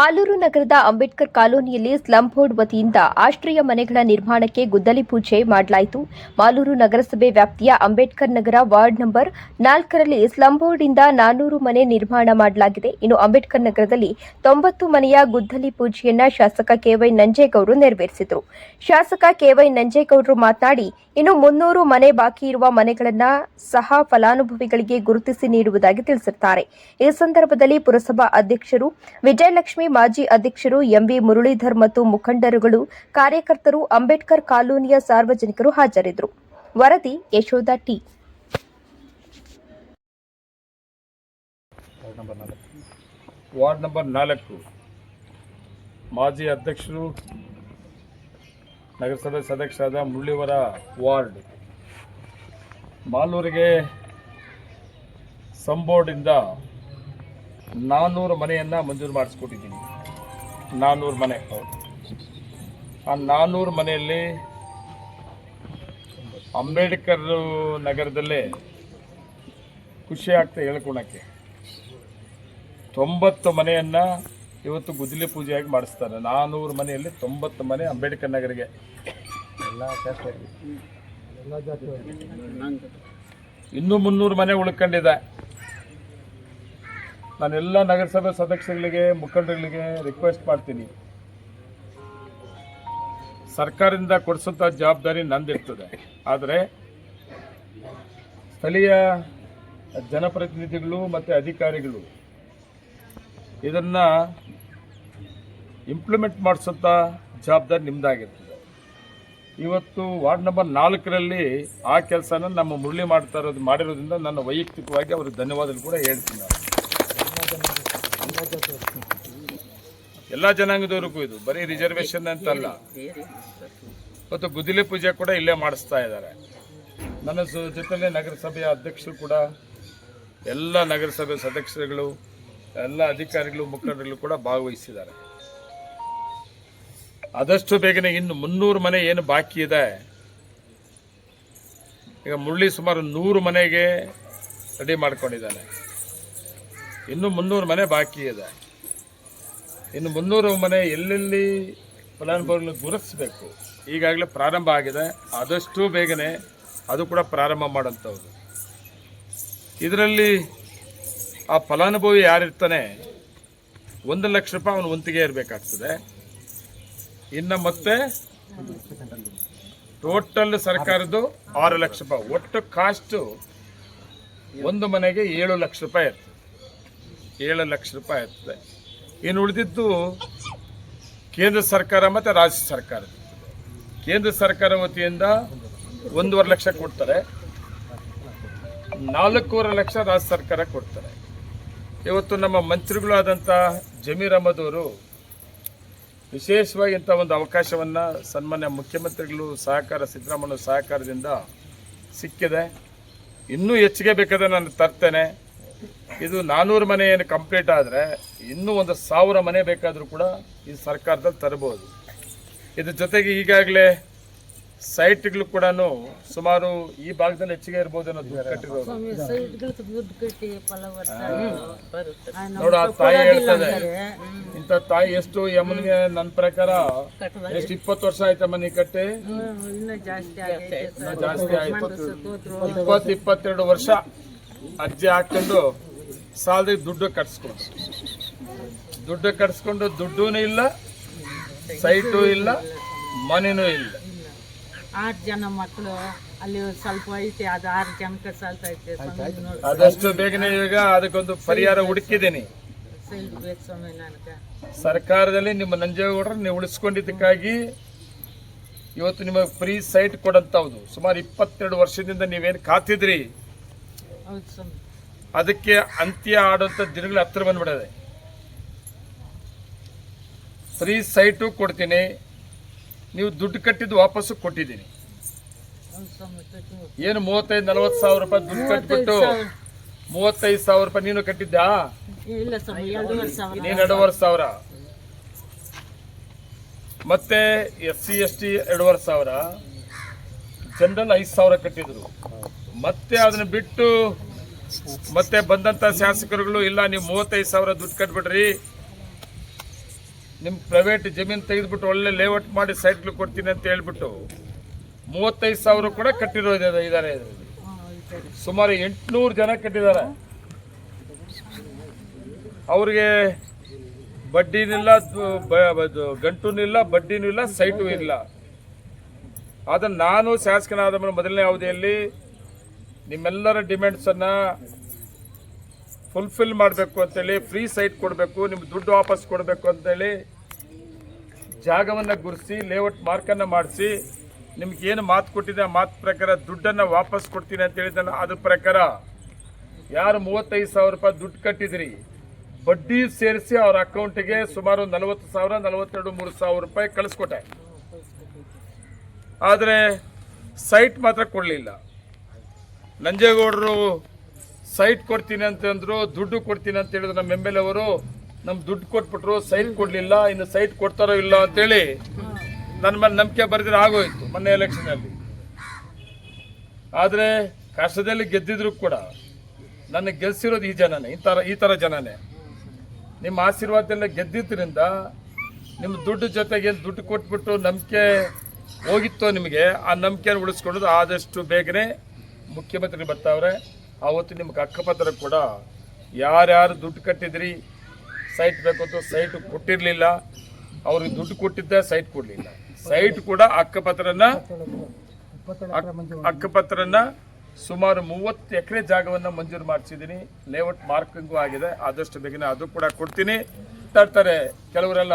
ಮಾಲೂರು ನಗರದ ಅಂಬೇಡ್ಕರ್ ಕಾಲೋನಿಯಲ್ಲಿ slum board ವತಿಯಿಂದ ಆಶ್ರಯ ಮನೆಗಳ ನಿರ್ಮಾಣಕ್ಕೆ ಗುದ್ದಲಿ ಪೂಜೆ ಮಾಡಲಾಯಿತು. ಮಾಲೂರು ನಗರಸಭೆ ವ್ಯಾಪ್ತಿಯ ಅಂಬೇಡ್ಕರ್ ನಗರ ವಾರ್ಡ್ ನಂಬರ್ ನಾಲ್ಕರಲ್ಲಿ ಸ್ಲಂ ಬೋರ್ಡ್ನಿಂದ ನಾನೂರು ಮನೆ ನಿರ್ಮಾಣ ಮಾಡಲಾಗಿದೆ. ಇನ್ನು ಅಂಬೇಡ್ಕರ್ ನಗರದಲ್ಲಿ ತೊಂಬತ್ತು ಮನೆಯ ಗುದ್ದಲಿ ಪೂಜೆಯನ್ನ ಶಾಸಕ ಕೆವೈ ನಂಜೇಗೌಡರು ನೆರವೇರಿಸಿದರು. ಶಾಸಕ ಕೆವೈ ನಂಜೇಗೌಡರು ಮಾತನಾಡಿ, ಇನ್ನು ಮುನ್ನೂರು ಮನೆ ಬಾಕಿ ಇರುವ ಮನೆಗಳನ್ನ ಸಹ ಫಲಾನುಭವಿಗಳಿಗೆ ಗುರುತಿಸಿ ನೀಡುವುದಾಗಿ ತಿಳಿಸಿದ್ದಾರೆ ಈ ಸಂದರ್ಭದಲ್ಲಿ ಪುರಸಭಾ ಅಧ್ಯಕ್ಷರು ವಿಜಯಲಕ್ಷ್ಮಿ ಮಾಜಿ ಅಧ್ಯಕ್ಷರು ಎಂಬಿ ಮುರಳೀಧರ್ ಮತ್ತು ಮುಖಂಡರುಗಳು, ಕಾರ್ಯಕರ್ತರು, ಅಂಬೇಡ್ಕರ್ ಕಾಲೋನಿಯ ಸಾರ್ವಜನಿಕರು ಹಾಜರಿದ್ದರು. ವರದಿ ಯಶೋಧ ಟಿ. ವಾರ್ಡ್ ನಂಬರ್ ನಾಲ್ಕು. ಮಾಜಿ ಅಧ್ಯಕ್ಷರು, ನಗರಸಭೆ ಸದಸ್ಯರಾದ ಮುರಳಿವರ ವಾರ್ಡ್. ಮಾಲೂರಿಗೆ ಸಂಬೋರ್ಡಿಂದ ನಾನ್ನೂರು ಮನೆಯನ್ನು ಮಂಜೂರು ಮಾಡಿಸ್ಕೊಟ್ಟಿದ್ದೀನಿ. ನಾನ್ನೂರು ಮನೆ. ಆ ನಾನ್ನೂರು ಮನೆಯಲ್ಲಿ ಅಂಬೇಡ್ಕರ್ ನಗರದಲ್ಲೇ ಖುಷಿ ಆಗ್ತಾ ಹೇಳ್ಕೊಳಕ್ಕೆ. ತೊಂಬತ್ತು ಮನೆಯನ್ನ ಇವತ್ತು ಗುದ್ದಲಿ ಪೂಜೆಯಾಗಿ ಮಾಡಿಸ್ತಾರೆ. ನಾನೂರು ಮನೆಯಲ್ಲಿ ತೊಂಬತ್ತು ಮನೆ ಅಂಬೇಡ್ಕರ್ ನಗರಿಗೆ. ಇನ್ನೂ ಮುನ್ನೂರು ಮನೆ ಉಳ್ಕೊಂಡಿದೆ. ನಾನೆಲ್ಲ ನಗರಸಭೆ ಸದಸ್ಯರುಗಳಿಗೆ ಮುಖಂಡರುಗಳಿಗೆ ರಿಕ್ವೆಸ್ಟ್ ಮಾಡ್ತೀನಿ. ಸರ್ಕಾರದಿಂದ ಕೊಡಿಸೋಂಥ ಜವಾಬ್ದಾರಿ ನಂದಿರ್ತದೆ. ಆದರೆ ಸ್ಥಳೀಯ ಜನಪ್ರತಿನಿಧಿಗಳು ಮತ್ತು ಅಧಿಕಾರಿಗಳು ಇದನ್ನ ಇಂಪ್ಲಿಮೆಂಟ್ ಮಾಡಿಸೋಂಥ ಜವಾಬ್ದಾರಿ ನಿಮ್ಮದಾಗಿರ್ತದೆ ಇವತ್ತು ವಾರ್ಡ್ ನಂಬರ್ ನಾಲ್ಕರಲ್ಲಿ ಆ ಕೆಲಸನ ನಮ್ಮ ಮುರಳಿ ಮಾಡ್ತಾ ಇರೋದು ಮಾಡಿರೋದ್ರಿಂದ ನನ್ನ ವೈಯಕ್ತಿಕವಾಗಿ ಅವ್ರಿಗೆ ಧನ್ಯವಾದಗಳು ಕೂಡ ಹೇಳ್ತೀನಿ. ನಾನು. ಎಲ್ಲ ಜನಾಂಗದವ್ರಿಗೂ ಇದು. ಬರೀ ರಿಸರ್ವೇಶನ್ ಅಂತಲ್ಲ. ಮತ್ತು ಗುದಿಲೆ ಪೂಜೆ ಕೂಡ ಇಲ್ಲೇ ಮಾಡಿಸ್ತಾ ಇದ್ದಾರೆ. ನನ್ನ ಜೊತೆಲೆ ನಗರಸಭೆಯ ಅಧ್ಯಕ್ಷರು ಕೂಡ, ಎಲ್ಲ ನಗರಸಭೆ ಸದಸ್ಯರುಗಳು, ಎಲ್ಲ ಅಧಿಕಾರಿಗಳು, ಮುಖಂಡರುಗಳು ಕೂಡ ಭಾಗವಹಿಸಿದ್ದಾರೆ. ಆದಷ್ಟು ಬೇಗನೆ ಇನ್ನು ಮುನ್ನೂರು ಮನೆ ಏನು ಬಾಕಿ ಇದೆ. ಈಗ ಮುರಳಿ ಸುಮಾರು ನೂರು ಮನೆಗೆ ರೆಡಿ ಮಾಡ್ಕೊಂಡಿದ್ದಾನೆ. ಇನ್ನು ಮುನ್ನೂರು ಮನೆ ಬಾಕಿ ಇದೆ. ಇನ್ನು ಮುನ್ನೂರು ಮನೆ ಎಲ್ಲೆಲ್ಲಿ ಫಲಾನುಭವಿಗಳನ್ನು ಗುರುತಿಸಬೇಕು? ಈಗಾಗಲೇ ಪ್ರಾರಂಭ ಆಗಿದೆ. ಆದಷ್ಟು ಬೇಗನೆ ಅದು ಕೂಡ ಪ್ರಾರಂಭ ಮಾಡುವಂಥವ್ರು. ಇದರಲ್ಲಿ ಆ ಫಲಾನುಭವಿ ಯಾರಿರ್ತಾನೆ? ಒಂದು ಲಕ್ಷ ರೂಪಾಯಿ ಅವನು ಒಂತಿಗೆ ಇರಬೇಕಾಗ್ತದೆ. ಇನ್ನು ಮತ್ತೆ ಟೋಟಲ್ ಸರ್ಕಾರದ್ದು ಆರು ಲಕ್ಷ ರೂಪಾಯಿ. ಒಟ್ಟು ಕಾಸ್ಟು ಒಂದು ಮನೆಗೆ ಏಳು ಲಕ್ಷ ರೂಪಾಯಿ ಇರ್ತದೆ. ಏಳು ಲಕ್ಷ ರೂಪಾಯಿ ಆಗ್ತದೆ. ಇನ್ನು ಉಳಿದಿದ್ದು? ಕೇಂದ್ರ ಸರ್ಕಾರ ಮತ್ತು ರಾಜ್ಯ ಸರ್ಕಾರ. ಕೇಂದ್ರ ಸರ್ಕಾರ ವತಿಯಿಂದ ಒಂದೂವರೆ ಲಕ್ಷ ಕೊಡ್ತಾರೆ. ನಾಲ್ಕೂವರೆ ಲಕ್ಷ ರಾಜ್ಯ ಸರ್ಕಾರ ಕೊಡ್ತಾರೆ. ಇವತ್ತು ನಮ್ಮ ಮಂತ್ರಿಗಳು ಆದಂಥ ಜಮೀರ್ ಅಹಮದ್ ಅವರು ವಿಶೇಷವಾಗಿ ಇಂಥ ಒಂದು ಅವಕಾಶವನ್ನು ಸನ್ಮಾನ್ಯ ಮುಖ್ಯಮಂತ್ರಿಗಳು ಸಹಕಾರ, ಸಿದ್ದರಾಮಯ್ಯ ಸಹಕಾರದಿಂದ ಸಿಕ್ಕಿದೆ. ಇನ್ನೂ ಹೆಚ್ಚಿಗೆ ಬೇಕಾದ್ರೆ ನಾನು ತರ್ತೇನೆ. ಇದು ನಾನ್ನೂರು ಮನೆ ಏನು ಕಂಪ್ಲೀಟ್ ಆದರೆ ಇನ್ನೂ ಒಂದು ಸಾವಿರ ಮನೆ ಬೇಕಾದರೂ ಕೂಡ ಈ ಸರ್ಕಾರದಲ್ಲಿ ತರಬಹುದು. ಇದ್ರ ಜೊತೆಗೆ ಈಗಾಗಲೇ ಸೈಟ್ಗಳು ಕೂಡ ಸುಮಾರು ಈ ಭಾಗದಲ್ಲಿ ಹೆಚ್ಚಿಗೆ ಇರ್ಬೋದು ಅನ್ನೋದು ನೋಡ ತಾಯಿ ಹೇಳ್ತದೆ. ಇಂಥ ತಾಯಿ ಎಷ್ಟು ಯಮನಿಗೆ ನನ್ನ ಪ್ರಕಾರ ಎಷ್ಟು ಇಪ್ಪತ್ತು ವರ್ಷ ಆಯ್ತಾ ಮನೆ ಕಟ್ಟಿ? ಜಾಸ್ತಿ ಜಾಸ್ತಿ ಆಯ್ತು. ಇಪ್ಪತ್ತು ಇಪ್ಪತ್ತೆರಡು ವರ್ಷ. ಅರ್ಜಿ ಹಾಕೊಂಡು ಸಾಲದ ದುಡ್ಡು ಕಟ್ಸ್ಕೊಂಡು. ದುಡ್ಡು ಕಟ್ಸ್ಕೊಂಡು ದುಡ್ಡೂ ಇಲ್ಲ ಸೈಟು ಇಲ್ಲ ಮನೆನೂ ಇಲ್ಲ. ಆರು ಜನ ಮಕ್ಕಳು ಅಲ್ಲಿ ಸ್ವಲ್ಪ ಐತೆ ಅದು ಆರು ಜನಕ್ಕೆ ಸ್ವಲ್ಪ ಐತೆ. ಅದಷ್ಟು ಬೇಗನೆ ಈಗ ಅದಕ್ಕೊಂದು ಪರಿಹಾರ ಹುಡುಕಿದ್ದೀನಿ. ಸರ್ಕಾರದಲ್ಲಿ ನಿಮ್ಮ ನಂಜೇಗೌಡರು ನೀವು ಉಳಿಸ್ಕೊಂಡಿದ್ದಕ್ಕಾಗಿ ಇವತ್ತು ನಿಮಗೆ ಫ್ರೀ ಸೈಟ್ ಕೊಡಂತವ್ದು ಸುಮಾರು ಇಪ್ಪತ್ತೆರಡು ವರ್ಷದಿಂದ ನೀವೇನು ಕಾತಿದ್ರಿ. ಅದಕ್ಕೆ ಅಂತ್ಯ ಆಡುವಂಥ ದಿನಗಳು ಹತ್ತಿರ ಬಂದ್ಬಿಡದೆ. ಫ್ರೀ ಸೈಟು ಕೊಡ್ತೀನಿ. ನೀವು ದುಡ್ಡು ಕಟ್ಟಿದ್ದು ವಾಪಸ್ಸು ಕೊಟ್ಟಿದ್ದೀನಿ. ಏನು ಮೂವತ್ತೈದು ನಲವತ್ತು ಸಾವಿರ ರೂಪಾಯಿ ದುಡ್ಡು ಕಟ್ಬಿಟ್ಟು ಮೂವತ್ತೈದು ಸಾವಿರ ರೂಪಾಯಿ ನೀನು ಕಟ್ಟಿದ್ದಾ ನೀನು ಎರಡೂವರೆ ಸಾವಿರ. ಮತ್ತೆ ಎಸ್ ಸಿ ಎಸ್ ಟಿ ಎರಡೂವರೆ ಸಾವಿರ. ಜನರಲ್ ಐದು ಸಾವಿರ ಕಟ್ಟಿದ್ರು. ಮತ್ತೆ ಅದನ್ನ ಬಿಟ್ಟು ಮತ್ತೆ ಬಂದಂತ ಶಾಸಕರುಗಳು, ಇಲ್ಲ ನೀವು ಮೂವತ್ತೈದು ಸಾವಿರ ದುಡ್ಡು ಕಟ್ಬಿಡ್ರಿ. ನಿಮ್ಮ ಪ್ರೈವೇಟ್ ಜಮೀನು ತೆಗೆದುಬಿಟ್ಟು ಒಳ್ಳೆ ಲೇಔಟ್ ಮಾಡಿ ಸೈಟ್ಗಳು ಕೊಡ್ತೀನಿ ಅಂತ ಹೇಳ್ಬಿಟ್ಟು ಮೂವತ್ತೈದು ಸಾವಿರ ಕೂಡ ಕಟ್ಟಿರೋ ಇದೆ- ಇದ್ದಾರೆ ಸುಮಾರು ಎಂಟುನೂರು ಜನ ಕಟ್ಟಿದ್ದಾರೆ. ಅವ್ರಿಗೆ ಬಡ್ಡಿನಿಲ್ಲ ಗಂಟುನಿಲ್ಲ ಬಡ್ಡಿನೂ ಇಲ್ಲ ಸೈಟು ಇಲ್ಲ. ಅದನ್ನು ನಾನು ಶಾಸಕನಾದ ಮೇಲೆ ಮೊದಲನೇ ಅವಧಿಯಲ್ಲಿ ನಿಮ್ಮೆಲ್ಲರ ಡಿಮ್ಯಾಂಡ್ಸನ್ನು ಫುಲ್ಫಿಲ್ ಮಾಡಬೇಕು ಅಂತೇಳಿ ಫ್ರೀ ಸೈಟ್ ಕೊಡಬೇಕು, ನಿಮ್ಗೆ ದುಡ್ಡು ವಾಪಸ್ ಕೊಡಬೇಕು ಅಂತೇಳಿ ಜಾಗವನ್ನು ಗುರುಸಿ ಲೇಔಟ್ ಮಾರ್ಕನ್ನು ಮಾಡಿಸಿ, ನಿಮ್ಗೆ ಏನು ಮಾತು ಕೊಟ್ಟಿದೆ ಆ ಮಾತು ಪ್ರಕಾರ ದುಡ್ಡನ್ನು ವಾಪಸ್ ಕೊಡ್ತೀನಿ ಅಂತ ಹೇಳಿದ್ದಾನೆ ಅದ್ರ ಪ್ರಕಾರ ಯಾರು ಮೂವತ್ತೈದು ಸಾವಿರ ರೂಪಾಯಿ ದುಡ್ಡು ಕಟ್ಟಿದ್ರಿ, ಬಡ್ಡಿ ಸೇರಿಸಿ ಅವ್ರ ಅಕೌಂಟಿಗೆ ಸುಮಾರು ನಲವತ್ತು ಸಾವಿರ, ನಲವತ್ತೆರಡು, ಮೂರು ಸಾವಿರ ರೂಪಾಯಿ ಕಳಿಸ್ಕೊಟ್ಟೆ. ಆದರೆ ಸೈಟ್ ಮಾತ್ರ ಕೊಡಲಿಲ್ಲ. ನಂಜೇಗೌಡರು ಸೈಟ್ ಕೊಡ್ತೀನಿ ಅಂತಂದ್ರು ದುಡ್ಡು ಕೊಡ್ತೀನಿ ಅಂತ ಹೇಳಿದ್ರು ನಮ್ಮ ಎಂ ಎಲ್ ಅವರು. ನಮ್ಮ ದುಡ್ಡು ಕೊಟ್ಬಿಟ್ರು, ಸೈಟ್ ಕೊಡಲಿಲ್ಲ, ಇನ್ನು ಸೈಟ್ ಕೊಡ್ತಾರೋ ಇಲ್ಲ ಅಂತೇಳಿ ನನ್ನ ಮೇಲೆ ನಂಬಿಕೆ ಬರೆದ್ರೆ ಆಗೋಯ್ತು ಮೊನ್ನೆ ಎಲೆಕ್ಷನಲ್ಲಿ ಆದರೆ ಕಷ್ಟದಲ್ಲಿ ಗೆದ್ದಿದ್ರು ಕೂಡ ನನ್ನ ಗೆಲ್ಸಿರೋದು ಈ ಜನನೇ, ಈ ಥರ ಈ ಥರ ಜನನೇ. ನಿಮ್ಮ ಆಶೀರ್ವಾದದಿಂದ ಗೆದ್ದಿದ್ದರಿಂದ ನಿಮ್ಮ ದುಡ್ಡು ಜೊತೆಗೆ ದುಡ್ಡು ಕೊಟ್ಬಿಟ್ಟು ನಂಬಿಕೆ ಹೋಗಿತ್ತೋ ನಿಮಗೆ, ಆ ನಂಬಿಕೆಯನ್ನು ಉಳಿಸ್ಕೊಳ್ಳೋದು ಆದಷ್ಟು ಬೇಗನೆ ಮುಖ್ಯಮಂತ್ರಿ ಬರ್ತಾವ್ರೆ, ಆವತ್ತು ನಿಮ್ಗೆ ಅಕ್ಕಪತ್ರ ಕೂಡ. ಯಾರ್ಯಾರು ದುಡ್ಡು ಕಟ್ಟಿದ್ರಿ ಸೈಟ್ ಬೇಕು ಸೈಟ್ ಕೊಟ್ಟಿರಲಿಲ್ಲ. ಅವ್ರಿಗೆ ದುಡ್ಡು ಕೊಟ್ಟಿದ್ದ ಸೈಟ್ ಕೊಡಲಿಲ್ಲ. ಸೈಟ್ ಕೂಡ ಅಕ್ಕಪತ್ರನ ಅಕ್- ಅಕ್ಕಪತ್ರನ ಸುಮಾರು ಮೂವತ್ತು ಎಕರೆ ಜಾಗವನ್ನು ಮಂಜೂರು ಮಾಡಿಸಿದ್ದೀನಿ ಲೇಔಟ್ ಮಾರ್ಕಿಂಗು ಆಗಿದೆ, ಆದಷ್ಟು ಬೇಗನೆ ಅದು ಕೂಡ ಕೊಡ್ತೀನಿ. ತರ್ತಾರೆ ಕೆಲವರೆಲ್ಲ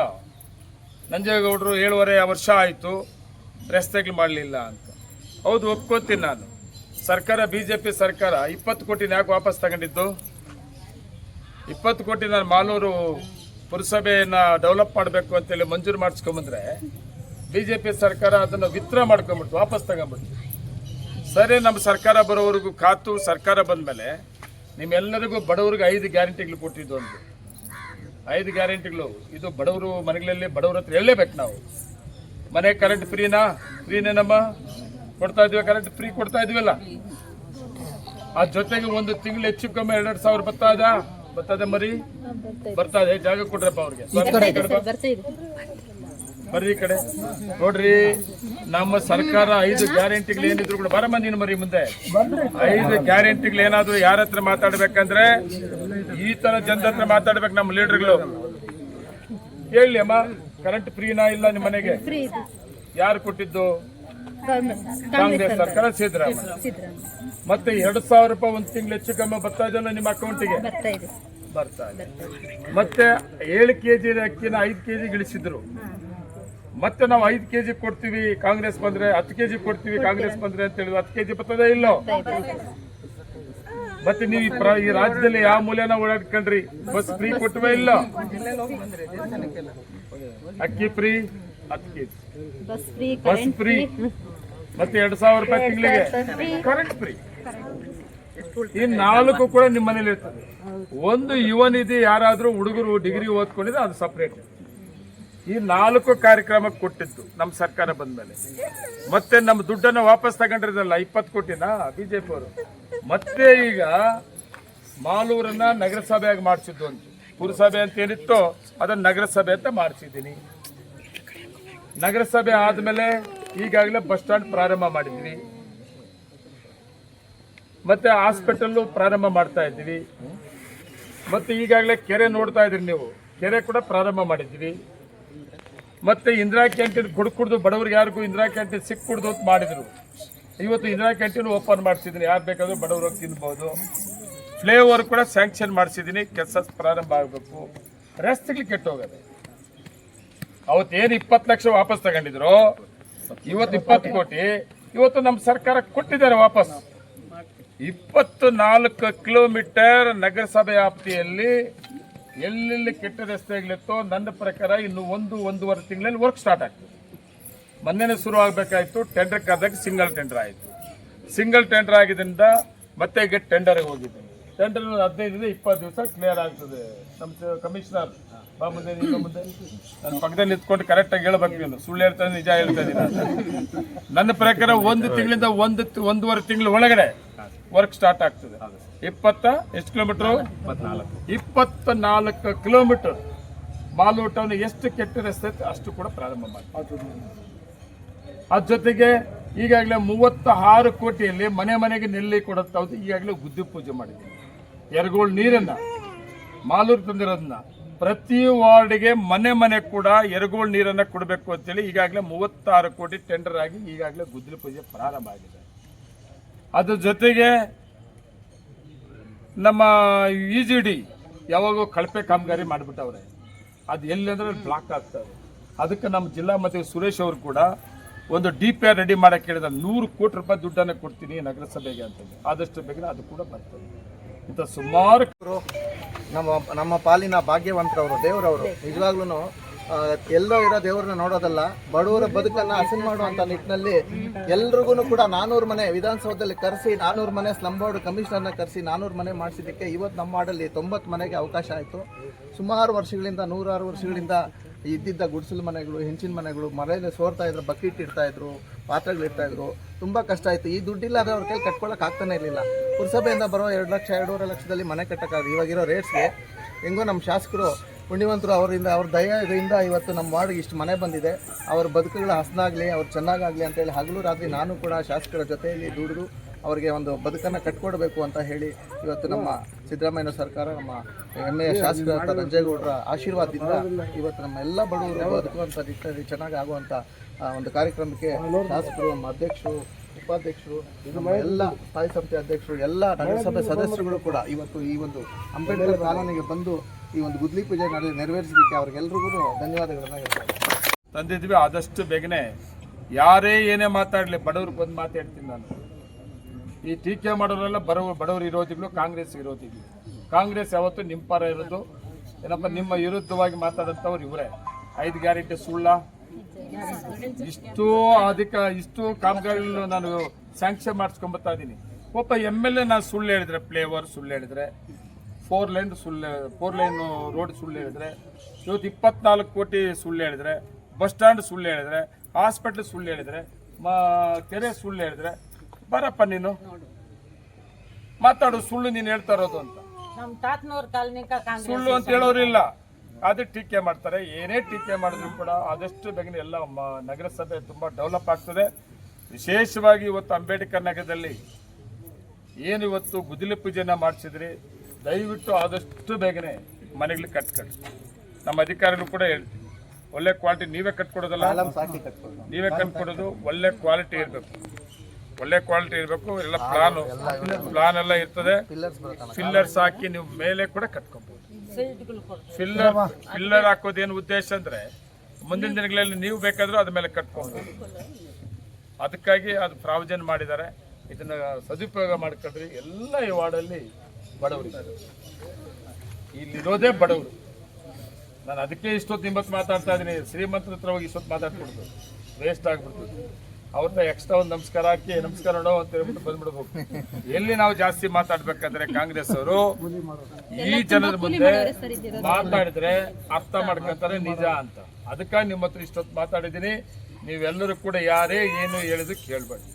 ನಂಜೇಗೌಡರು ಏಳುವರೆ ವರ್ಷ ಆಯಿತು, ರಸ್ತೆಗಳು ಮಾಡಲಿಲ್ಲ ಅಂತ. ಹೌದು, ಒಪ್ಕೋತೀನಿ ನಾನು. ಸರ್ಕಾರ ಬಿ ಜೆ ಪಿ ಸರ್ಕಾರ ಇಪ್ಪತ್ತು ಕೋಟಿನ ಯಾಕೆ ವಾಪಸ್ ತಗೊಂಡಿದ್ದು. ಇಪ್ಪತ್ತು ಕೋಟಿ ನಾನು ಮಾಲೂರು ಪುರಸಭೆಯನ್ನು ಡೆವಲಪ್ ಮಾಡಬೇಕು ಅಂತೇಳಿ ಮಂಜೂರು ಮಾಡಿಸ್ಕೊಂಬಂದ್ರೆ ಬಿ ಜೆ ಪಿ ಸರ್ಕಾರ ಅದನ್ನು ವಿತ್ರ ಮಾಡ್ಕೊಂಬಿಡ್ತು, ವಾಪಸ್ ತಗೊಂಬಿಡ್ತು. ಸರಿ, ನಮ್ಮ ಸರ್ಕಾರ ಬರೋವರೆಗೂ ಕಾತು, ಸರ್ಕಾರ ಬಂದಮೇಲೆ ನಿಮ್ಮೆಲ್ಲರಿಗೂ ಬಡವರಿಗೆ ಐದು ಗ್ಯಾರಂಟಿಗಳು ಕೊಟ್ಟಿದ್ದು ಒಂದು. ಐದು ಗ್ಯಾರಂಟಿಗಳು, ಇದು ಬಡವರು ಮನೆಗಳಲ್ಲಿ ಬಡವ್ರ ಹತ್ರ ಹೇಳಲೇಬೇಕು ನಾವು. ಮನೆ ಕರೆಂಟ್ ಫ್ರೀನಾ ಫ್ರೀನೇನಮ್ಮ ಕೊಡ್ತಾ ಇದೀವಿ ಕರೆಂಟ್ ಫ್ರೀ ಕೊಡ್ತಾ ಇದೀವಲ್ಲ. ಆ ಜೊತೆಗೆ ಒಂದು ತಿಂಗಳು ಹೆಚ್ಚು ಕಮ್ಮಿ ಎರಡೆರಡು ಸಾವಿರ ಬರ್ತಾ ಇದ? ಬರ್ತದೆ ಮರಿ? ಬರ್ತಾ ಇದೆ. ಜಾಗ ಕೊಡ್ರಪ್ಪ ಅವ್ರಿಗೆ. ಬರ್ರಿ ಈ ಕಡೆ. ನೋಡ್ರಿ ನಮ್ಮ ಸರ್ಕಾರ ಐದು ಗ್ಯಾರಂಟಿಗಳು ಏನಿದ್ರು ಕೂಡ ಬರಮ್ಮ ನೀನು ಮರಿ ಮುಂದೆ. ಐದು ಗ್ಯಾರಂಟಿಗಳು ಏನಾದ್ರು ಯಾರ ಹತ್ರ ಮಾತಾಡ್ಬೇಕಂದ್ರೆ ಈ ತರ ಜನರ ಹತ್ರ ಮಾತಾಡ್ಬೇಕು ನಮ್ಮ ಲೀಡರ್ಗಳು. ಹೇಳಿ ಅಮ್ಮ ಕರೆಂಟ್ ಫ್ರೀನಾ ಇಲ್ಲ ನಿಮ್ಮ ಮನೆಗೆ? ಯಾರು ಕೊಟ್ಟಿದ್ದು? ಕಾಂಗ್ರೆಸ್ ಸರ್ಕಾರ ಸಿದ್ದರಾಮಯ್ಯ. ಮತ್ತೆ ಎರಡು ಸಾವಿರ ರೂಪಾಯಿ ಒಂದು ತಿಂಗಳು ಹೆಚ್ಚು ಕಮ್ಮಿ ಬರ್ತಾ ಇದೆಯಲ್ಲ ನಿಮ್ಮ ಅಕೌಂಟಿಗೆ? ಬರ್ತಾ ಇದೆ. ಮತ್ತೆ ಏಳು ಕೆ ಜಿ ಅಕ್ಕಿನ ಐದು ಕೆ ಜಿ ಇಳಿಸಿದ್ರು ಮತ್ತೆ ನಾವು ಐದು ಕೆಜಿ ಕೊಡ್ತೀವಿ ಕಾಂಗ್ರೆಸ್ ಬಂದ್ರೆ ಹತ್ತು ಕೆಜಿ ಕೊಡ್ತೀವಿ ಕಾಂಗ್ರೆಸ್ ಬಂದ್ರೆ ಅಂತ ಹೇಳಿದ್ರು. ಹತ್ತು ಕೆಜಿ ಬರ್ತದೆ ಇಲ್ಲೋ? ಮತ್ತೆ ನೀವು ಈ ರಾಜ್ಯದಲ್ಲಿ ಯಾವ ಮೂಲೆನ ಓಡಾಡ್ಕೊಂಡ್ರಿ? ಬಸ್ ಫ್ರೀ ಕೊಟ್ಟವೇ ಇಲ್ಲ. ಅಕ್ಕಿ ಫ್ರೀ ಕೆಜಿ ಬಸ್ ಫ್ರೀ ಮತ್ತೆ ಎರಡ್ ಸಾವಿರ ರೂಪಾಯಿ ತಿಂಗಳಿಗೆ. ಕರೆಂಟ್ ಫ್ರೀ ಈ ನಾಲ್ಕು ಕೂಡ ನಿಮ್ಮ ಮನೇಲಿ ಇರ್ತದೆ. ಒಂದು ಯುವ ನಿಧಿ ಯಾರಾದ್ರೂ ಹುಡುಗರು ಡಿಗ್ರಿ ಓದ್ಕೊಂಡಿದ್ರೆ ಅದು ಸಪ್ರೇಟ್ ಈ ನಾಲ್ಕು ಕಾರ್ಯಕ್ರಮ ಕೊಟ್ಟಿದ್ದು ನಮ್ಮ ಸರ್ಕಾರ ಬಂದ ಮೇಲೆ ಮತ್ತೆ ನಮ್ಮ ದುಡ್ಡನ್ನ ವಾಪಸ್ ತಗೊಂಡಿರಲ್ಲ ಇಪ್ಪತ್ತು ಕೋಟಿನ? ಬಿಜೆಪಿ ಅವರು. ಮತ್ತೆ ಈಗ ಮಾಲೂರನ್ನ ನಗರಸಭೆಯಾಗಿ ಮಾಡಿಸಿದ್ದು ಅಂತ ಪುರಸಭೆ ಅಂತ ಏನಿತ್ತೋ ಅದನ್ನ ನಗರಸಭೆ ಅಂತ ಮಾಡಿಸಿದ್ದೀನಿ. ನಗರಸಭೆ ಆದಮೇಲೆ ಈಗಾಗಲೇ ಬಸ್ ಸ್ಟ್ಯಾಂಡ್ ಪ್ರಾರಂಭ ಮಾಡಿದ್ವಿ. ಮತ್ತೆ ಹಾಸ್ಪಿಟಲ್ಲು ಪ್ರಾರಂಭ ಮಾಡ್ತಾ ಇದ್ದೀವಿ. ಮತ್ತೆ ಈಗಾಗಲೇ ಕೆರೆ ನೋಡ್ತಾ ಇದ್ರಿ ನೀವು. ಕೆರೆ ಕೂಡ ಪ್ರಾರಂಭ ಮಾಡಿದ್ವಿ ಮತ್ತೆ ಇಂದಿರಾ ಕ್ಯಾಂಟೀನ್ ಕುಡ್ ಕುಡ್ದು ಬಡವರಿಗೆ ಯಾರಿಗೂ ಇಂದಿರಾ ಕ್ಯಾಂಟೀನ್ ಸಿಕ್ ಕುಡ್ದು ಅಂತ ಮಾಡಿದ್ರು. ಇವತ್ತು ಇಂದಿರಾ ಕ್ಯಾಂಟೀನ್ ಓಪನ್ ಮಾಡಿಸಿದ್ದೀನಿ. ಯಾರು ಬೇಕಾದರೂ ಬಡವರು ತಿನ್ಬೋದು. ಫ್ಲೇವರ್ ಕೂಡ ಸ್ಯಾಂಕ್ಷನ್ ಮಾಡಿಸಿದ್ದೀನಿ. ಕೆಲಸ ಪ್ರಾರಂಭ ಆಗಬೇಕು. ರಸ್ತೆಗಳು ಕೆಟ್ಟೋಗದೆ ಅವತ್ತು ಏನು ಇಪ್ಪತ್ತು ಲಕ್ಷ ವಾಪಸ್ ತಗೊಂಡಿದ್ರು? ಇವತ್ತು ಇಪ್ಪತ್ತು ಕೋಟಿ. ಇವತ್ತು ನಮ್ಮ ಸರ್ಕಾರ ಕೊಟ್ಟಿದ್ದಾರೆ ವಾಪಸ್. ಇಪ್ಪತ್ತು ನಾಲ್ಕು ಕಿಲೋಮೀಟರ್ ನಗರಸಭೆ ವ್ಯಾಪ್ತಿಯಲ್ಲಿ ಎಲ್ಲೆಲ್ಲಿ ಕೆಟ್ಟ ರಸ್ತೆಗಳಿತ್ತೋ ನನ್ನ ಪ್ರಕಾರ ಇನ್ನು ಒಂದು ಒಂದೂವರೆ ತಿಂಗಳಲ್ಲಿ ವರ್ಕ್ ಸ್ಟಾರ್ಟ್ ಆಗ್ತದೆ. ಮೊನ್ನೆನೇ ಶುರು ಆಗಬೇಕಾಯ್ತು ಟೆಂಡರ್ ಕರೆದಾಗ ಸಿಂಗಲ್ ಟೆಂಡರ್ ಆಯಿತು. ಸಿಂಗಲ್ ಟೆಂಡರ್ ಆಗಿದ್ದರಿಂದ ಮತ್ತೆ ಈಗ ಟೆಂಡರ್ಗೆ ಹೋಗಿದ್ದೀನಿ ಟೆಂಡರ್ ಹದಿನೈದರಿಂದ ಇಪ್ಪತ್ತು ದಿವಸ ಕ್ಲಿಯರ್ ಆಗ್ತದೆ. ನಮ್ಮ ಕಮಿಷನರ್ ಬಾ ನನ್ನ ಪಕ್ಕದಲ್ಲಿ ನಿಂತ್ಕೊಂಡು ಕರೆಕ್ಟಾಗಿ ಹೇಳ್ಬೇಕು ನೀನು. ಸುಳ್ಳು ಹೇಳ್ತಾನೆ ನಿಜ ಹೇಳ್ತಾ ಇದ್ದೀನಿ. ನನ್ನ ಪ್ರಕಾರ ಒಂದು ತಿಂಗಳಿಂದ ಒಂದು ಒಂದೂವರೆ ತಿಂಗಳ ಒಳಗಡೆ ವರ್ಕ್ ಸ್ಟಾರ್ಟ್ ಆಗ್ತದೆ. ಇಪ್ಪತ್ತ ಎಷ್ಟು ಕಿಲೋಮೀಟರ್ ಇಪ್ಪತ್ತ ನಾಲ್ಕು ಕಿಲೋಮೀಟರ್ ಬಾಲೋಟವನ್ನು ಎಷ್ಟು ಕೆಟ್ಟ ರಸ್ತೆ ಅಷ್ಟು ಕೂಡ ಪ್ರಾರಂಭ ಮಾಡಿ ಅದ್ರ ಜೊತೆಗೆ ಈಗಾಗಲೇ ಮೂವತ್ತ ಆರು ಕೋಟಿಯಲ್ಲಿ ಮನೆ ಮನೆಗೆ ನೆಲ್ಲಿ ಕೊಡುತ್ತಾ ಹೋಗಿ ಈಗಾಗಲೇ ಗುದ್ದಿ ಪೂಜೆ ಮಾಡಿದ್ದೀನಿ ಎರಗೋಳ್ ನೀರನ್ನ, ಮಾಲೂರು ತಂದಿರೋದನ್ನ ಪ್ರತಿ ವಾರ್ಡ್ಗೆ ಮನೆ ಮನೆ ಕೂಡ ಎರಗೋಳ್ ನೀರನ್ನ ಕೊಡಬೇಕು ಅಂತೇಳಿ ಈಗಾಗಲೇ ಮೂವತ್ತಾರು ಕೋಟಿ ಟೆಂಡರ್ ಆಗಿ ಈಗಾಗಲೇ ಗುದ್ದಲಿ ಪೂಜೆ ಪ್ರಾರಂಭ ಆಗಿದೆ. ಅದ್ರ ಜೊತೆಗೆ ನಮ್ಮ ಇ ಜಿ ಡಿ ಯಾವಾಗೋ ಕಳಪೆ ಕಾಮಗಾರಿ ಮಾಡಿಬಿಟ್ಟವ್ರೆ. ಅದು ಎಲ್ಲಿ ಅಂದ್ರೆ ಬ್ಲಾಕ್ ಆಗ್ತವೆ ಅದಕ್ಕೆ ನಮ್ಮ ಜಿಲ್ಲಾ ಮತ್ತು ಸುರೇಶ್ ಅವರು ಕೂಡ ಒಂದು ಡಿ ಪಿ ಆರ್ ರೆಡಿ ಮಾಡಕ್ಕೆ ಹೇಳಿದ ನೂರು ಕೋಟಿ ರೂಪಾಯಿ ದುಡ್ಡನ್ನು ಕೊಡ್ತೀನಿ ನಗರಸಭೆಗೆ ಅಂತಂದು ಆದಷ್ಟು ಬೇಗ ಅದು ಕೂಡ ಬರ್ತದೆ. ಇಂಥ ಸುಮಾರು ನಮ್ಮ ನಮ್ಮ ಪಾಲಿನ ಭಾಗ್ಯವಂತರವರು, ದೇವರವರು. ನಿಜವಾಗ್ಲೂ ಎಲ್ಲೋ ಇರೋ ದೇವ್ರನ್ನ ನೋಡೋದಲ್ಲ, ಬಡವರ ಬದುಕನ್ನ ಹಸನ್ ಮಾಡುವಂತ ನಿಟ್ಟಿನಲ್ಲಿ ಎಲ್ರಿಗೂ ಕೂಡ ನಾನೂರು ಮನೆ ವಿಧಾನಸೌಧದಲ್ಲಿ ಕರೆಸಿ, ನಾನೂರು ಮನೆ ಸ್ಲಂ ಬೋರ್ಡ್ ಕಮಿಷನರ್ನ ಕರೆಸಿ ನಾನೂರು ಮನೆ ಮಾಡಿಸಿದ್ದಕ್ಕೆ ಇವತ್ತು ನಮ್ಮ ವಾರ್ಡಲ್ಲಿ ತೊಂಬತ್ತು ಮನೆಗೆ ಅವಕಾಶ ಆಯಿತು. ಸುಮಾರು ವರ್ಷಗಳಿಂದ, ನೂರಾರು ವರ್ಷಗಳಿಂದ ಇದ್ದಿದ್ದ ಗುಡಿಸಲು ಮನೆಗಳು, ಹೆಂಚಿನ ಮನೆಗಳು, ಮನೆಯಲ್ಲಿ ಸೋರ್ತಾ ಇದ್ರು, ಬಕೆಟ್ ಇಡ್ತಾ ಇದ್ರು, ಪಾತ್ರೆಗಳು ಇಡ್ತಾ ಇದ್ರು. ತುಂಬ ಕಷ್ಟ ಆಯ್ತು. ಈ ದುಡ್ಡಿಲ್ಲಾದ್ರೆ ಅವ್ರ ಕೈ ಕಟ್ಕೊಳಕ್ ಆಗ್ತಾನೆ ಇರಲಿಲ್ಲ. ಪುರಸಭೆಯಿಂದ ಬರೋ ಎರಡು ಲಕ್ಷ, ಎರಡೂವರೆ ಲಕ್ಷದಲ್ಲಿ ಮನೆ ಕಟ್ಟಕ್ಕಾಗ ಇವಾಗಿರೋ ರೇಟ್ಸ್ಗೆ ಹೆಂಗೋ ನಮ್ಮ ಶಾಸಕರು ಪುಣ್ಯವಂತರು ಅವರಿಂದ, ಅವ್ರ ದಯದಿಂದ ಇವತ್ತು ನಮ್ಮ ವಾರ್ಡ್ಗೆ ಇಷ್ಟು ಮನೆ ಬಂದಿದೆ. ಅವ್ರ ಬದುಕುಗಳು ಹಸನಾಗಲಿ, ಅವ್ರು ಚೆನ್ನಾಗಾಗಲಿ ಅಂತೇಳಿ ಹಗಲು ರಾತ್ರಿ ನಾನು ಕೂಡ ಶಾಸಕರ ಜೊತೆಯಲ್ಲಿ ದುಡಿದು ಅವರಿಗೆ ಒಂದು ಬದುಕನ್ನು ಕಟ್ಕೊಡ್ಬೇಕು ಅಂತ ಹೇಳಿ ಇವತ್ತು ನಮ್ಮ ಸಿದ್ದರಾಮಯ್ಯ ಸರ್ಕಾರ, ನಮ್ಮ ಹೆಮ್ಮೆಯ ಶಾಸಕ ರಂಜೇಗೌಡರ ಆಶೀರ್ವಾದದಿಂದ ಇವತ್ತು ನಮ್ಮ ಎಲ್ಲ ಬಡವರು ಬದುಕುವಂಥ ನಿಟ್ಟಿನಲ್ಲಿ ಚೆನ್ನಾಗಿ ಆಗುವಂಥ ಒಂದು ಕಾರ್ಯಕ್ರಮಕ್ಕೆ ಶಾಸಕರು, ನಮ್ಮ ಅಧ್ಯಕ್ಷರು, ಉಪಾಧ್ಯಕ್ಷರು ನಮ್ಮ ಎಲ್ಲ ಸ್ಥಾಯಿ ಸಮಿತಿ ಅಧ್ಯಕ್ಷರು, ಎಲ್ಲ ನಗರಸಭೆ ಸದಸ್ಯರುಗಳು ಕೂಡ ಇವತ್ತು ಈ ಒಂದು ಅಂಬೇಡ್ಕರ್ ಕಾಲೋನಿಗೆ ಬಂದು ಈ ಒಂದು ಗುದ್ಲಿ ಪೂಜೆ ನಡೆ ನೆರವೇರಿಸಲಿಕ್ಕೆ ಅವ್ರಿಗೆಲ್ರಿಗೂ ಧನ್ಯವಾದಗಳನ್ನು ಹೇಳ್ತಾರೆ ತಂದಿದ್ವಿ ಆದಷ್ಟು ಬೇಗನೆ ಯಾರೇ ಏನೇ ಮಾತಾಡಲಿ ಬಡವ್ರಿಗೆ ಬಂದು ಮಾತಾಡ್ತೀನಿ ನಾನು. ಈ ಟೀಕೆ ಮಾಡೋರೆಲ್ಲ ಬರೋ ಬಡವರು ವಿರೋಧಿಗಳು, ಕಾಂಗ್ರೆಸ್ ವಿರೋಧಿಗಳು. ಕಾಂಗ್ರೆಸ್ ಯಾವತ್ತು ನಿಮ್ಮ ಪರ ಇರೋದು. ಏನಪ್ಪ, ನಿಮ್ಮ ವಿರುದ್ಧವಾಗಿ ಮಾತಾಡೋಂಥವ್ರು ಇವರೇ. ಐದು ಗ್ಯಾರಂಟಿ ಸುಳ್ಳ. ಇಷ್ಟು ಅಧಿಕ, ಇಷ್ಟು ಕಾಮಗಾರಿಗಳು ನಾನು ಸ್ಯಾಂಕ್ಷನ್ ಮಾಡಿಸ್ಕೊಂಬತ್ತಾ ಇದ್ದೀನಿ. ಒಬ್ಬ ಎಂ ಎಲ್ ಎ ನಾನು ಸುಳ್ಳು ಹೇಳಿದ್ರೆ, ಫ್ಲೇವರ್ ಸುಳ್ಳು ಹೇಳಿದ್ರೆ ಫೋರ್ ಲೈನ್ ಸುಳ್ಳು ಫೋರ್ ಲೈನ್ ರೋಡ್ ಸುಳ್ಳು ಹೇಳಿದ್ರೆ, ಇವತ್ತು ಇಪ್ಪತ್ನಾಲ್ಕು ಕೋಟಿ ಸುಳ್ಳು ಹೇಳಿದ್ರೆ, ಬಸ್ ಸ್ಟ್ಯಾಂಡ್ ಸುಳ್ಳು ಹೇಳಿದ್ರೆ, ಹಾಸ್ಪಿಟ್ಲ್ ಸುಳ್ಳು ಹೇಳಿದ್ರೆ, ಮ, ಕೆರೆ ಸುಳ್ಳು ಹೇಳಿದ್ರೆ ಬರಪ್ಪ ನೀನು. ಮಾತಾಡು ಸುಳ್ಳು ನೀನು ಹೇಳ್ತಾ ಇರೋದು ಅಂತ. ನಮ್ಮ ತಾತನವ್ರ ಕಾಲನಿಕ ಕಾಂಗ್ರೆಸ್ ಸುಳ್ಳು ಅಂತ ಹೇಳೋರಿಲ್ಲ. ಅದು ಟೀಕೆ ಮಾಡ್ತಾರೆ. ಏನೇ ಟೀಕೆ ಮಾಡಿದ್ರು ಕೂಡ ಆದಷ್ಟು ಬೇಗನೆ ಎಲ್ಲ ಮ- ನಗರಸಭೆ ತುಂಬಾ ಡೆವಲಪ್ ಆಗ್ತದೆ. ವಿಶೇಷವಾಗಿ ಇವತ್ತು ಅಂಬೇಡ್ಕರ್ ನಗರದಲ್ಲಿ ಏನು ಇವತ್ತು ಗುದಿಲಿ ಪೂಜೆನ ಮಾಡಿಸಿದ್ರಿ? ದಯವಿಟ್ಟು ಆದಷ್ಟು ಬೇಗನೆ ಮನೆಗಳು ಕಟ್ಕೊಳ್ಳಿ ನಮ್ಮ ಅಧಿಕಾರಿಗಳು ಕೂಡ ಹೇಳ್ತೀವಿ. ಒಳ್ಳೆ ಕ್ವಾಲಿಟಿ ನೀವೇ ಕಟ್ಕೊಡೋದಲ್ಲ? ನೀವೇ ಕಟ್ಕೊಡೋದು ಒಳ್ಳೆ ಕ್ವಾಲಿಟಿ ಇರಬೇಕು. ಒಳ್ಳೆ ಕ್ವಾಲಿಟಿ ಇರಬೇಕು ಎಲ್ಲ ಪ್ಲಾನ್ ಪ್ಲಾನ್ ಎಲ್ಲ ಇರ್ತದೆ. ಫಿಲ್ಲರ್ಸ್ ಹಾಕಿ ನೀವು ಮೇಲೆ ಕೂಡ ಕಟ್ಕೊಬಹುದು ಫಿಲ್ಲರ್ ಫಿಲ್ಲರ್ ಹಾಕೋದೇನು ಉದ್ದೇಶ ಅಂದ್ರೆ ಮುಂದಿನ ದಿನಗಳಲ್ಲಿ ನೀವು ಬೇಕಾದ್ರೂ ಅದ ಮೇಲೆ ಕಟ್ಕೊಬಹುದು ಅದಕ್ಕಾಗಿ ಅದು ಪ್ರಾವಿಜನ್ ಮಾಡಿದ್ದಾರೆ. ಇದನ್ನ ಸದುಪಯೋಗ ಮಾಡ್ಕೊಂಡ್ರಿ ಎಲ್ಲ ಈ ವಾರ್ಡಲ್ಲಿ ಇಲ್ಲಿ ಇಲ್ಲಿರೋದೇ ಬಡವರು. ನಾನು ಅದಕ್ಕೆ ಇಷ್ಟೊತ್ತು ನಿಮ್ಮತ್ತು ಮಾತಾಡ್ತಾ ಇದ್ದೀನಿ. ಶ್ರೀಮಂತರ ಹತ್ರ ಹೋಗಿ ಇಷ್ಟೊತ್ತು ಮಾತಾಡ್ಕೊಡ್ತು ವೇಸ್ಟ್ ಆಗ್ಬಿಡ್ತದೆ. ಅವ್ರನ್ನ ಎಕ್ಸ್ಟ್ರಾ ಒಂದು ನಮಸ್ಕಾರ ಹಾಕಿ ನಮಸ್ಕಾರ ನೋಡೋ ಅಂತ ಹೇಳ್ಬಿಟ್ಟು ಬಂದ್ಬಿಡ್ಬೇಕು. ಎಲ್ಲಿ ನಾವು ಜಾಸ್ತಿ ಮಾತಾಡ್ಬೇಕಂದ್ರೆ ಕಾಂಗ್ರೆಸ್ ಅವರು ಈ ಜನರ ಮುಂದೆ ಮಾತಾಡಿದ್ರೆ ಅರ್ಥ ಮಾಡ್ಕೊಂತಾರೆ ನಿಜ ಅಂತ. ಅದಕ್ಕಾಗಿ ನಿಮ್ಮ ಹತ್ರ ಇಷ್ಟೊತ್ತು ಮಾತಾಡಿದ್ದೀನಿ. ನೀವೆಲ್ಲರೂ ಕೂಡ ಯಾರೇ ಏನು ಹೇಳಿದ್ರು ಕೇಳಬೇಡಿ.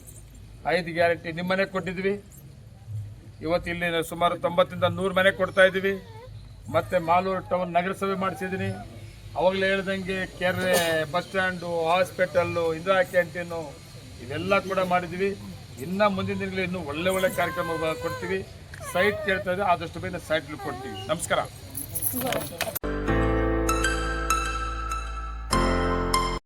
ಐದು ಗ್ಯಾರಂಟಿ ನಿಮ್ಮ ಮನೆ ಕೊಟ್ಟಿದ್ವಿ. ಇವತ್ತು ಇಲ್ಲಿ ಸುಮಾರು ತೊಂಬತ್ತಿಂದ ನೂರು ಮನೆ ಕೊಡ್ತಾ ಇದ್ದೀವಿ. ಮತ್ತೆ ಮಾಲೂರು ಟೌನ್ ನಗರಸಭೆ ಮಾಡಿಸಿದ್ದೀನಿ. ಅವಾಗಲೇ ಹೇಳ್ದಂಗೆ ಕೆರೆ bus stand hospital Indira canteen ಇವೆಲ್ಲ ಕೂಡ ಮಾಡಿದ್ದೀವಿ. ಇನ್ನು ಮುಂದಿನ ದಿನಗಳಲ್ಲಿ ಇನ್ನೂ ಒಳ್ಳೆ ಒಳ್ಳೆ ಕಾರ್ಯಕ್ರಮ ಕೊಡ್ತೀವಿ. ಸೈಟ್ ಕೇಳ್ತಾ ಇದೆ ಆದಷ್ಟು ಬೇಗ ಸೈಟ್ ಕೊಡ್ತೀವಿ. ನಮಸ್ಕಾರ.